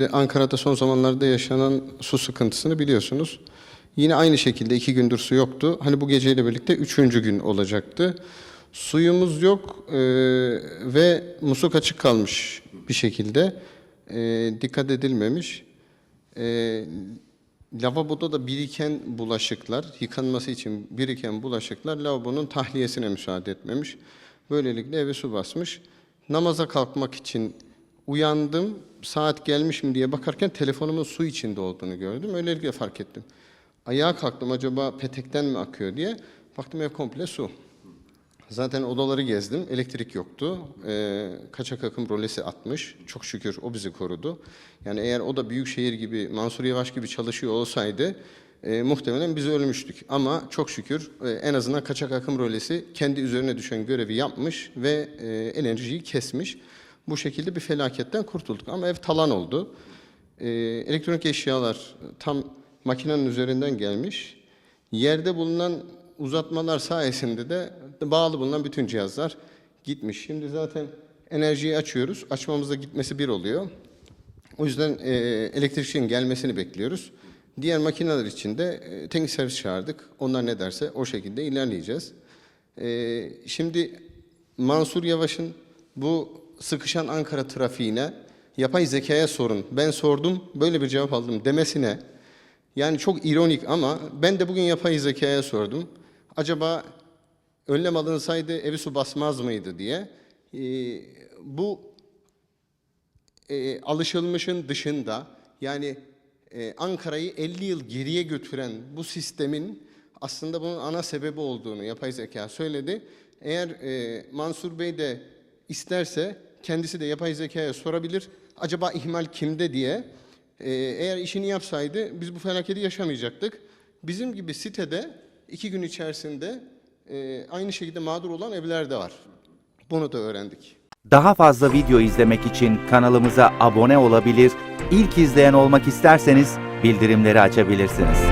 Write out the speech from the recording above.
Şimdi Ankara'da son zamanlarda yaşanan su sıkıntısını biliyorsunuz. Yine aynı şekilde iki gündür su yoktu. Hani bu geceyle birlikte üçüncü gün olacaktı. Suyumuz yok e, ve musluk açık kalmış bir şekilde. E, dikkat edilmemiş. E, lavaboda da biriken bulaşıklar, yıkanması için biriken bulaşıklar lavabonun tahliyesine müsaade etmemiş. Böylelikle eve su basmış. Namaza kalkmak için uyandım, saat gelmiş mi diye bakarken telefonumun su içinde olduğunu gördüm. Öylelikle fark ettim. Ayağa kalktım acaba petekten mi akıyor diye. Baktım ev komple su. Zaten odaları gezdim. Elektrik yoktu. Ee, kaçak akım rolesi atmış. Çok şükür o bizi korudu. Yani eğer o da büyük şehir gibi, Mansur Yavaş gibi çalışıyor olsaydı e, muhtemelen biz ölmüştük. Ama çok şükür e, en azından kaçak akım rolesi kendi üzerine düşen görevi yapmış ve e, enerjiyi kesmiş. Bu şekilde bir felaketten kurtulduk. Ama ev talan oldu. E, elektronik eşyalar tam makinenin üzerinden gelmiş. Yerde bulunan uzatmalar sayesinde de bağlı bulunan bütün cihazlar gitmiş. Şimdi zaten enerjiyi açıyoruz. Açmamızda gitmesi bir oluyor. O yüzden e, elektrikçinin gelmesini bekliyoruz. Diğer makineler için de e, teknik servis çağırdık. Onlar ne derse o şekilde ilerleyeceğiz. E, şimdi Mansur Yavaş'ın bu sıkışan Ankara trafiğine yapay zekaya sorun. Ben sordum, böyle bir cevap aldım demesine yani çok ironik ama ben de bugün yapay zekaya sordum. Acaba önlem alınsaydı evi su basmaz mıydı diye. Ee, bu e, alışılmışın dışında yani e, Ankara'yı 50 yıl geriye götüren bu sistemin aslında bunun ana sebebi olduğunu yapay zeka söyledi. Eğer e, Mansur Bey de isterse kendisi de yapay zekaya sorabilir. Acaba ihmal kimde diye. E, eğer işini yapsaydı biz bu felaketi yaşamayacaktık. Bizim gibi sitede iki gün içerisinde e, aynı şekilde mağdur olan evler de var. Bunu da öğrendik. Daha fazla video izlemek için kanalımıza abone olabilir, ilk izleyen olmak isterseniz bildirimleri açabilirsiniz.